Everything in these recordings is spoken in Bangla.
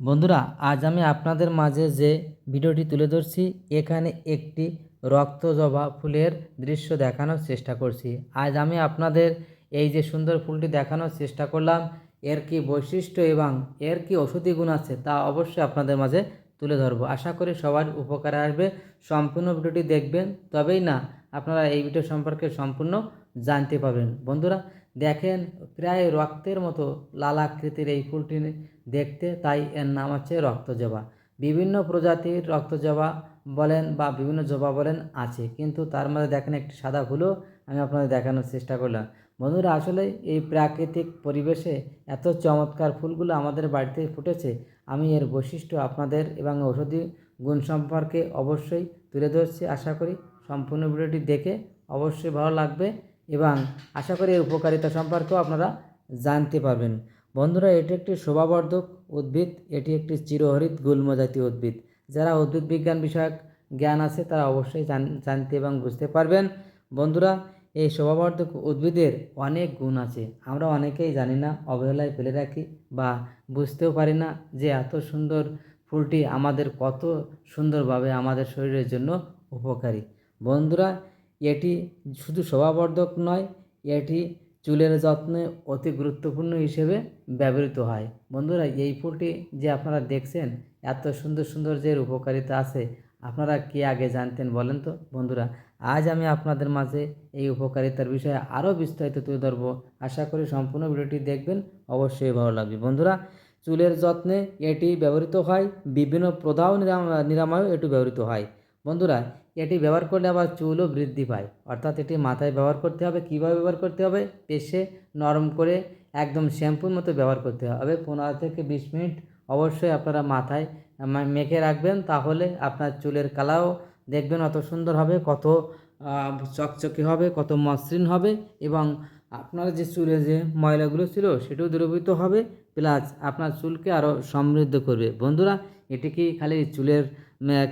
বন্ধুরা, আজ আমি আপনাদের মাঝে যে ভিডিওটি তুলে ধরছি, এখানে একটি রক্ত জবা ফুলের দৃশ্য দেখানোর চেষ্টা করছি। আজ আমি আপনাদের এই যে সুন্দর ফুলটি দেখানোর চেষ্টা করলাম, এর কি বৈশিষ্ট্য এবং এর কি ওষুধি গুণ আছে তা অবশ্যই আপনাদের মাঝে তুলে ধরবো। আশা করি সবার উপকারে আসবে। সম্পূর্ণ ভিডিওটি দেখবেন। তবেই না, আপনারা এই ভিডিও সম্পর্কে সম্পূর্ণ জানতে পারবেন। বন্ধুরা, দেখেন প্রায় রক্তের মতো লাল আকৃতির এই ফুলটি দেখতে, তাই এর নাম আছে রক্তজবা। বিভিন্ন প্রজাতির রক্তজবা বলেন বা বিভিন্ন জবা বলেন আছে। কিন্তু তার মধ্যে দেখেন একটি সাদা ফুলও আমি আপনাদের দেখানোর চেষ্টা করলাম। বন্ধুরা, আসলে এই প্রাকৃতিক পরিবেশে এত চমৎকার ফুলগুলো আমাদের বাড়িতে ফুটেছে, আমি এর বৈশিষ্ট্য আপনাদের এবং ঔষধি গুণ সম্পর্কে অবশ্যই তুলে ধরছি। আশা করি সম্পূর্ণ ভিডিওটি দেখে অবশ্যই ভালো লাগবে এবং আশা করি এর উপকারিতা সম্পর্কেও আপনারা জানতে পারবেন। বন্ধুরা, এটি একটি শোভাবর্ধক উদ্ভিদ, এটি একটি চিরহরিত গুল্ম জাতীয় উদ্ভিদ। যারা উদ্ভিদ বিজ্ঞান বিষয়ক জ্ঞান আছে, তারা অবশ্যই জান- জানতে এবং বুঝতে পারবেন। বন্ধুরা, এই শোভাবর্ধক উদ্ভিদের অনেক গুণ আছে। আমরা অনেকেই জানি না, অবহেলায় ফেলে রাখি বা বুঝতেও পারি না যে এত সুন্দর ফুলটি আমাদের কত সুন্দরভাবে আমাদের শরীরের জন্য উপকারী। বন্ধুরা, এটি শুধু শোভাবর্ধক নয়, এটি চুলের যত্নে অতি গুরুত্বপূর্ণ হিসেবে ব্যবহৃত হয়। বন্ধুরা, এই ফুলটি যে আপনারা দেখছেন, এত সুন্দর সুন্দর যে উপকারিতা আছে, আপনারা কি আগে জানতেন বলেন তো? বন্ধুরা, আজ আমি আপনাদের মাঝে এই উপকারিতার বিষয়ে আরও বিস্তারিত তুলে ধরবো। আশা করি সম্পূর্ণ ভিডিওটি দেখবেন, অবশ্যই ভালো লাগবে। বন্ধুরা, চুলের যত্নে এটি ব্যবহৃত হয়, বিভিন্ন প্রদাহ নিরাম- নিরাময়েও এটি ব্যবহৃত হয়। বন্ধুরা, এটি ব্যবহার করলে আবার চুলও বৃদ্ধি পায়। অর্থাৎ এটি মাথায় ব্যবহার করতে হবে। কীভাবে ব্যবহার করতে হবে? পেশে নরম করে একদম শ্যাম্পুর মতো ব্যবহার করতে হবে। পনেরো থেকে বিশ মিনিট অবশ্যই আপনারা মাথায় মেখে রাখবেন। তাহলে আপনার চুলের কালারও দেখবেন অত সুন্দর হবে, কত চকচকে হবে, কত মসৃণ হবে এবং আপনার যে চুলে যে ময়লাগুলো ছিল সেটাও দ্রবীভূত হবে। প্লাস আপনার চুলকে আরও সমৃদ্ধ করবে। বন্ধুরা, এটি কি খালি চুলের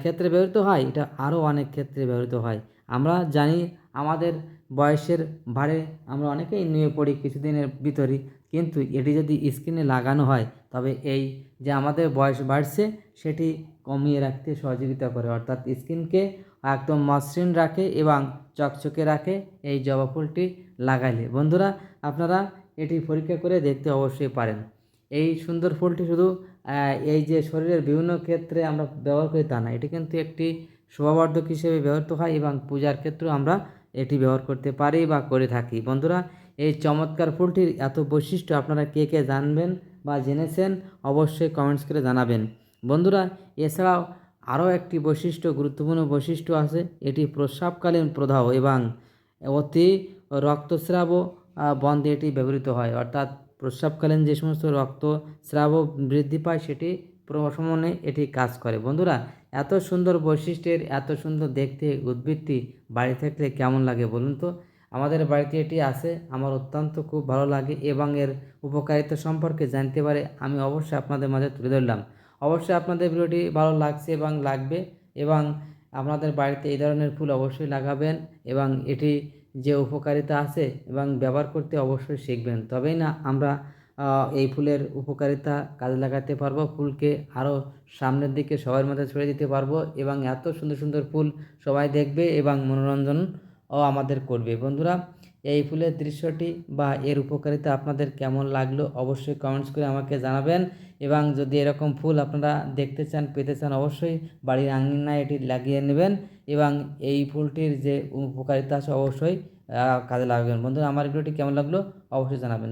ক্ষেত্রে ব্যবহৃত হয়। এটা আরও অনেক ক্ষেত্রে ব্যবহৃত হয়। আমরা জানি আমাদের বয়সের ভারে আমরা অনেকেই নিয়ে পড়ি কিছুদিনের ভিতরই। কিন্তু এটি যদি স্কিনে লাগানো হয়, তবে এই যে আমাদের বয়স বাড়ছে, সেটি কমিয়ে রাখতে সহযোগিতা করে। অর্থাৎ স্কিনকে একদম মসৃণ রাখে এবং চকচকে রাখে এই জবা ফুলটি লাগাইলে। বন্ধুরা, আপনারা এটি পরীক্ষা করে দেখতে অবশ্যই পারেন। এই সুন্দর ফুলটি শুধু এই যে শরীরের বিভিন্ন ক্ষেত্রে আমরা ব্যবহার করি তা না এটি কিন্তু একটি শোভাবর্ধক হিসেবে ব্যবহৃত হয় এবং পূজার ক্ষেত্রেও আমরা এটি ব্যবহার করতে পারি বা করে থাকি। বন্ধুরা এই চমৎকার ফুলটির এত বৈশিষ্ট্য আপনারা কে কে জানবেন বা জেনেছেন অবশ্যই কমেন্টস করে জানাবেন। বন্ধুরা এছাড়াও আরও একটি বৈশিষ্ট্য গুরুত্বপূর্ণ বৈশিষ্ট্য আছে এটি প্রস্রাবকালীন প্রদাহ এবং অতি রক্তস্রাবও আহ, বন্ধে এটি ব্যবহৃত হয়। অর্থাৎ প্রস্রাবকালীন যে সমস্ত রক্তস্রাবও বৃদ্ধি পায় সেটি প্রশমনে এটি কাজ করে। বন্ধুরা, এত সুন্দর বৈশিষ্ট্যের, এত সুন্দর দেখতে, উদ্ভিদটি বাড়ি থাকলে কেমন লাগে বলুন তো? আমাদের বাড়িতে এটি আছে, আমার অত্যন্ত খুব ভালো লাগে এবং এর উপকারিতা সম্পর্কে জানতে পারে আমি অবশ্যই আপনাদের মাঝে তুলে ধরলাম। অবশ্যই আপনাদের ভিডিওটি ভালো লাগছে এবং লাগবে এবং আপনাদের বাড়িতে এই ধরনের ফুল অবশ্যই লাগাবেন এবং এটি যে উপকারিতা আছে এবং ব্যবহার করতে অবশ্যই শিখবেন। তবেই না আমরা এই ফুলের উপকারিতা কাজে লাগাতে পারব, ফুলকে আরও সামনের দিকে সবার মধ্যে ছড়িয়ে দিতে পারব এবং এত সুন্দর সুন্দর ফুল সবাই দেখবে এবং মনোরঞ্জন ও আমাদের করবে। বন্ধুরা, এই ফুলের দৃশ্যটি বা এর উপকারিতা আপনাদের কেমন লাগল অবশ্যই কমেন্টস করে আমাকে জানাবেন এবং যদি এরকম ফুল আপনারা দেখতে চান, পেতে চান, অবশ্যই বাড়ির আঙিনায় এটি লাগিয়ে নেবেন। এবং এই ফুলটির যে উপকারিতা আছে অবশ্যই কাজে লাগবেন। বন্ধুরা, আমার ভিডিওটি কেমন লাগল? অবশ্যই জানাবেন।